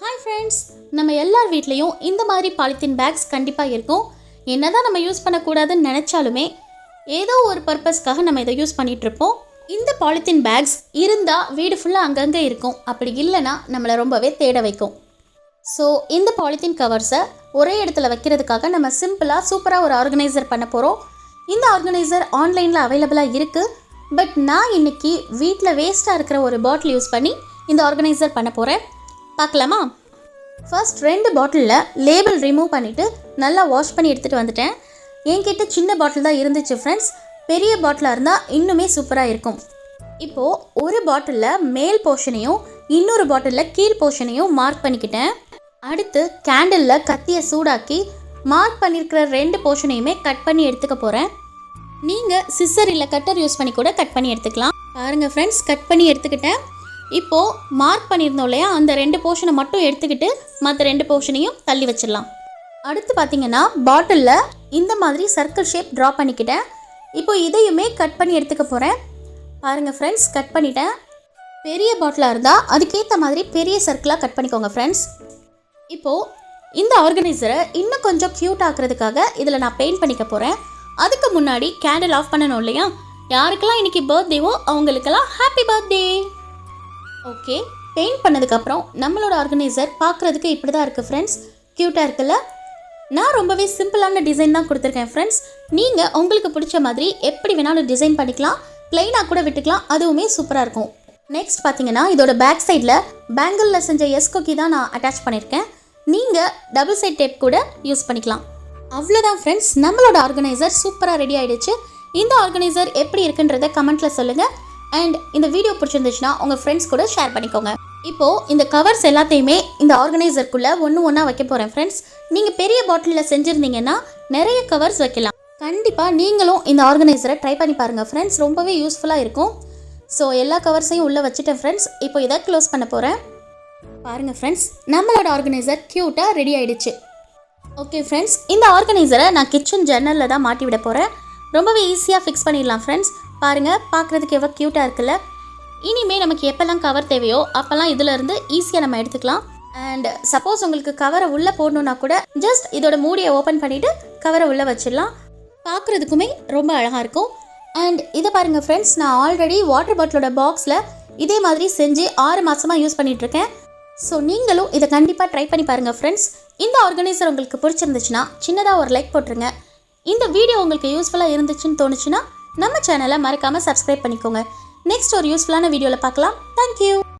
Hi friends நம்ம எல்லார் வீட்லேயும் இந்த மாதிரி பாலித்தீன் பேக்ஸ் கண்டிப்பாக இருக்கும். என்ன தான் நம்ம யூஸ் பண்ணக்கூடாதுன்னு நினச்சாலுமே ஏதோ ஒரு பர்பஸ்க்காக நம்ம இதை யூஸ் பண்ணிகிட்ருப்போம் இந்த பாலித்தீன் பேக்ஸ் இருந்தால் வீடு ஃபுல்லாக அங்கங்கே இருக்கும். அப்படி இல்லைன்னா நம்மளை ரொம்பவே தேட வைக்கும். ஸோ இந்த பாலித்தீன் கவர்ஸை ஒரே இடத்துல வைக்கிறதுக்காக நம்ம சிம்பிளாக சூப்பராக ஒரு ஆர்கனைசர் பண்ண போகிறோம் இந்த ஆர்கனைசர் ஆன்லைனில் அவைலபிளாக இருக்குது பட் நான் இன்னைக்கு வீட்டில் வேஸ்ட்டாக இருக்கிற ஒரு பாட்டில் யூஸ் பண்ணி இந்த ஆர்கனைசர் பண்ண போகிறேன் பார்க்கலாமா? ஃபர்ஸ்ட் ரெண்டு பாட்டிலில் லேபிள் ரிமூவ் பண்ணிவிட்டு நல்லா வாஷ் பண்ணி எடுத்துகிட்டு வந்துட்டேன். என்கிட்ட சின்ன பாட்டில் தான் இருந்துச்சு ஃப்ரெண்ட்ஸ் பெரிய பாட்டிலாக இருந்தால் இன்னுமே சூப்பராக இருக்கும். இப்போது ஒரு பாட்டிலில் மேல் போர்ஷனையும் இன்னொரு பாட்டிலில் கீழ் போர்ஷனையும் மார்க் பண்ணிக்கிட்டேன். அடுத்து கேண்டிலில் கத்தியை சூடாக்கி மார்க் பண்ணியிருக்கிற ரெண்டு போர்ஷனையுமே கட் பண்ணி எடுத்துக்க போகிறேன் நீங்கள் சிஸ்ஸர் இல்லை கட்டர் யூஸ் பண்ணி கூட கட் பண்ணி எடுத்துக்கலாம். பாருங்கள் ஃப்ரெண்ட்ஸ் கட் பண்ணி எடுத்துக்கிட்டேன். இப்போது மார்க் பண்ணியிருந்தோம் இல்லையா? அந்த ரெண்டு போர்ஷனை மட்டும் எடுத்துக்கிட்டு மற்ற ரெண்டு போர்ஷனையும் தள்ளி வச்சிடலாம். அடுத்து பார்த்தீங்கன்னா பாட்டிலில் இந்த மாதிரி சர்க்கிள் ஷேப் ட்ரா பண்ணிக்கிட்டேன். இப்போ இதையுமே கட் பண்ணி எடுத்துக்க போகிறேன் பாருங்கள் ஃப்ரெண்ட்ஸ் கட் பண்ணிட்டேன். பெரிய பாட்டிலாக இருந்தால் அதுக்கேற்ற மாதிரி பெரிய சர்க்கிளாக கட் பண்ணிக்கோங்க ஃப்ரெண்ட்ஸ் இப்போது இந்த ஆர்கனைசரை இன்னும் கொஞ்சம் க்யூட் ஆக்குறதுக்காக இதில் நான் பெயிண்ட் பண்ணிக்க போகிறேன் அதுக்கு முன்னாடி கேண்டில் ஆஃப் பண்ணணும் இல்லையா? யாருக்கெல்லாம் இன்றைக்கி பர்த்டேவோ அவங்களுக்கெல்லாம் ஹாப்பி பர்த்டே ஓகே பெயிண்ட் பண்ணதுக்கப்புறம் நம்மளோட ஆர்கனைசர் பார்க்குறதுக்கு இப்படி தான் இருக்குது ஃப்ரெண்ட்ஸ் க்யூட்டாக இருக்குல்ல? நான் ரொம்பவே சிம்பிளான டிசைன் தான் கொடுத்துருக்கேன் ஃப்ரெண்ட்ஸ் நீங்கள் உங்களுக்கு பிடிச்ச மாதிரி எப்படி வேணாலும் டிசைன் பண்ணிக்கலாம். ப்ளைனாக கூட விட்டுக்கலாம். அதுவுமே சூப்பராக இருக்கும். நெக்ஸ்ட் பார்த்தீங்கன்னா இதோட பேக் சைடில் பேங்கிளில் செஞ்ச எஸ் கொக்கி தான் நான் அட்டாச் பண்ணியிருக்கேன் நீங்கள் டபுள் சைட் டேப் கூட யூஸ் பண்ணிக்கலாம். அவ்வளோதான் ஃப்ரெண்ட்ஸ் நம்மளோட ஆர்கனைசர் சூப்பராக ரெடி ஆகிடுச்சு இந்த ஆர்கனைசர் எப்படி இருக்குன்றத கமெண்ட்டில் சொல்லுங்கள் அண்ட் இந்த வீடியோ பிடிச்சிருந்துச்சுன்னா உங்கள் ஃப்ரெண்ட்ஸ் கூட ஷேர் பண்ணிக்கோங்க. இப்போது இந்த கவர்ஸ் எல்லாத்தையுமே இந்த ஆர்கனைசருக்குள்ளே ஒன்று ஒன்றா வைக்க போகிறேன் ஃப்ரெண்ட்ஸ் நீங்கள் பெரிய பாட்டிலில் செஞ்சுருந்தீங்கன்னா நிறைய கவர்ஸ் வைக்கலாம். கண்டிப்பாக நீங்களும் இந்த ஆர்கனைசரை ட்ரை பண்ணி பாருங்கள் ஃப்ரெண்ட்ஸ் ரொம்பவே யூஸ்ஃபுல்லாக இருக்கும். ஸோ எல்லா கவர்ஸையும் உள்ளே வச்சுட்டேன் ஃப்ரெண்ட்ஸ் இப்போ இதை க்ளோஸ் பண்ண போகிறேன் பாருங்கள் ஃப்ரெண்ட்ஸ் நம்மளோட ஆர்கனைசர் க்யூட்டாக ரெடி ஆகிடுச்சு ஓகே ஃப்ரெண்ட்ஸ் இந்த ஆர்கனைசரை நான் கிச்சன் ஜன்னலில் தான் மாட்டி விட போகிறேன் ரொம்பவே ஈஸியாக ஃபிக்ஸ் பண்ணிடலாம் ஃப்ரெண்ட்ஸ் பாருங்கள் பார்க்குறதுக்கு எவ்வளோ க்யூட்டாக இருக்குல்ல. இனிமேல் நமக்கு எப்போல்லாம் கவர் தேவையோ அப்போல்லாம் இதிலிருந்து ஈஸியாக நம்ம எடுத்துக்கலாம். அண்ட் சப்போஸ் உங்களுக்கு கவரை உள்ளே போடணுன்னா கூட ஜஸ்ட் இதோட மூடியை ஓப்பன் பண்ணிவிட்டு கவரை உள்ளே வச்சிடலாம். பார்க்குறதுக்குமே ரொம்ப அழகாக இருக்கும். அண்ட் இதை பாருங்கள் ஃப்ரெண்ட்ஸ் நான் ஆல்ரெடி வாட்டர் பாட்டிலோட பாக்ஸில் இதே மாதிரி செஞ்சு ஆறு மாதமாக யூஸ் பண்ணிகிட்ருக்கேன் ஸோ நீங்களும் இதை கண்டிப்பாக ட்ரை பண்ணி பாருங்கள் ஃப்ரெண்ட்ஸ் இந்த ஆர்கனைசர் உங்களுக்கு பிடிச்சிருந்துச்சுன்னா சின்னதாக ஒரு லைக் போட்டுருங்க. இந்த வீடியோ உங்களுக்கு யூஸ்ஃபுல்லாக இருந்துச்சுன்னு தோணுச்சுன்னா நம்ம சேனலை மறக்காமல் சப்ஸ்கிரைப் பண்ணிக்கோங்க. நெக்ஸ்ட் ஒரு யூஸ்ஃபுல்லான வீடியோவில் பார்க்கலாம். தேங்க்யூ